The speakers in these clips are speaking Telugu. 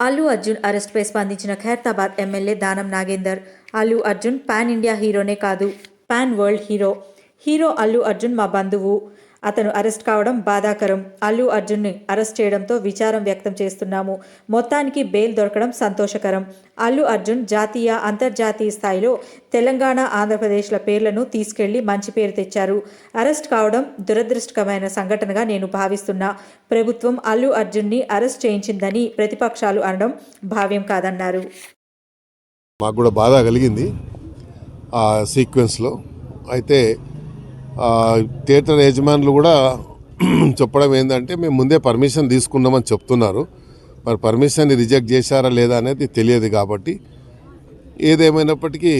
అల్లు అర్జున్ అరెస్ట్పై స్పందించిన Khairatabad MLA Danam Nagender. Allu Arjun pan India హీరోనే కాదు pan world hero. Hero Allu Arjun మా బంధువు. అతను అరెస్ట్ కావడం బాధాకరం. అల్లు అర్జున్ని అరెస్ట్ చేయడంతో విచారం వ్యక్తం చేస్తున్నాము. మొత్తానికి బెయిల్ దొరకడం సంతోషకరం. అల్లు అర్జున్ జాతీయ అంతర్జాతీయ స్థాయిలో తెలంగాణ ఆంధ్రప్రదేశ్ల పేర్లను తీసుకెళ్ళి మంచి పేరు తెచ్చారు. అరెస్ట్ కావడం దురదృష్టకరమైన సంఘటనగా నేను భావిస్తున్నా. ప్రభుత్వం అల్లు అర్జున్ని అరెస్ట్ చేయించిందని ప్రతిపక్షాలు అనడం భావ్యం కాదన్నారు. మాకు కూడా బాధ కలిగింది ఆ సీక్వెన్స్లో. అయితే థియేటర్ యజమానులు కూడా చెప్పడం ఏంటంటే మేము ముందే పర్మిషన్ తీసుకున్నామని చెప్తున్నారు. మరి పర్మిషన్ని రిజెక్ట్ చేశారా లేదా అనేది తెలియదు కాబట్టి ఏదేమైనప్పటికీ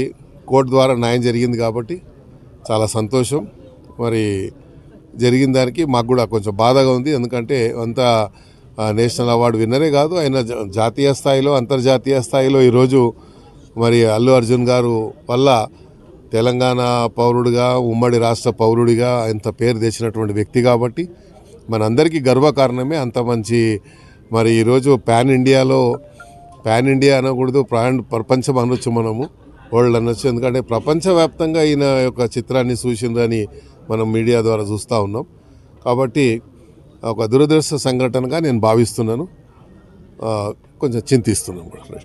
కోర్టు ద్వారా న్యాయం జరిగింది కాబట్టి చాలా సంతోషం. మరి జరిగిన దానికి మాకు కూడా కొంచెం బాధగా ఉంది. ఎందుకంటే అంత నేషనల్ అవార్డు విన్నరే కాదు ఆయన జాతీయ స్థాయిలో అంతర్జాతీయ స్థాయిలో ఈరోజు మరి అల్లు అర్జున్ గారు వల్ల తెలంగాణ పౌరుడిగా ఉమ్మడి రాష్ట్ర పౌరుడిగా ఇంత పేరు తెచ్చినటువంటి వ్యక్తి కాబట్టి మనందరికీ గర్వకారణమే అంత మంచి మరి ఈరోజు పాన్ ఇండియాలో పాన్ ఇండియా అనకూడదు ప్రాన్ ప్రపంచం అనొచ్చు మనము వరల్డ్ అనొచ్చు. ఎందుకంటే ప్రపంచవ్యాప్తంగా ఈయన యొక్క చిత్రాన్ని చూసిందని మనం మీడియా ద్వారా చూస్తూ ఉన్నాం. కాబట్టి ఒక దురదృష్ట సంఘటనగా నేను భావిస్తున్నాను. కొంచెం చింతిస్తున్నాను కూడా.